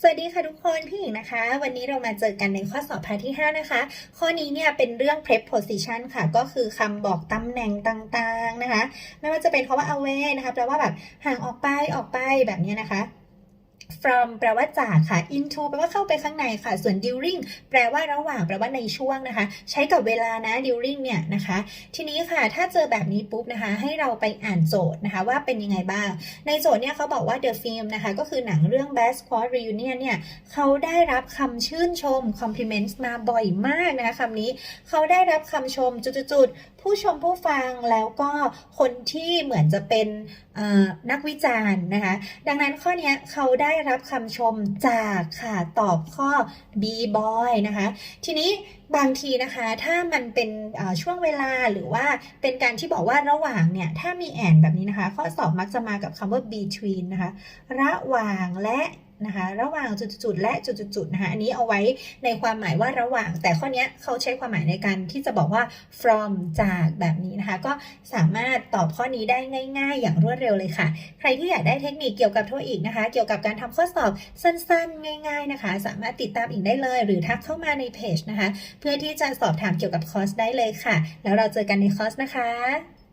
สวัสดีค่ะทุกคนพี่หญิงนะคะ วันนี้เรามาเจอกันในข้อสอบพาร์ทที่ 5 นะคะ ข้อนี้เนี่ยเป็นเรื่อง prep position ค่ะ ก็คือคำบอกตำแหน่งต่างๆนะคะ ไม่ว่าจะเป็นคำว่า away นะคะแปลว่าแบบห่างออกไปออกไปแบบนี้นะคะ from แปลว่าจากค่ะ into แปลว่าเข้าไปข้างในค่ะ ส่วน during แปลว่าระหว่าง แปลว่าในช่วงนะคะ ใช้กับเวลานะ during เนี่ยนะคะ ทีนี้ค่ะ ถ้าเจอแบบนี้ปุ๊บนะคะ ให้เราไปอ่านโจทย์นะคะ ว่าเป็นยังไงบ้าง ในโจทย์เนี่ยเขาบอกว่า The Film นะคะ ก็คือหนังเรื่อง Best Squad Reunion เนี่ย เขาได้รับคำชื่นชม compliments มาบ่อยมากนะคะคำนี้ เขาได้รับคำชมจุดๆผู้ชมผู้ฟังแล้วก็คนที่เหมือนจะเป็นนักวิจารณ์นะคะ ดังนั้นข้อนี้เขาได้รับคำชมจากค่ะตอบข้อ B boy นะคะ ทีนี้บางทีนะคะถ้ามันเป็นช่วงเวลาหรือว่าเป็นการที่บอกว่าระหว่างเนี่ย ถ้ามีแอนแบบนี้นะคะ ข้อสอบมักจะมากับคำว่า between นะคะ ระหว่างและ นะคะระหว่างจุดๆและจุดๆนะคะอันนี้เอาไว้ในความหมายว่าระหว่าง แต่ข้อนี้เขาใช้ความหมายในการที่จะบอกว่า from จากแบบนี้นะคะ ก็สามารถตอบข้อนี้ได้ง่าย ๆ อย่างรวดเร็วเลยค่ะ ใครที่อยากได้เทคนิคเกี่ยวกับโทอีกนะคะ เกี่ยวกับการทำข้อสอบสั้นๆ ง่าย ๆนะคะ สามารถติดตามอีกได้เลย หรือทักเข้ามาในเพจนะคะ เพื่อที่จะสอบถามเกี่ยวกับคอร์สได้เลยค่ะ แล้วเราเจอกันในคอร์สนะคะ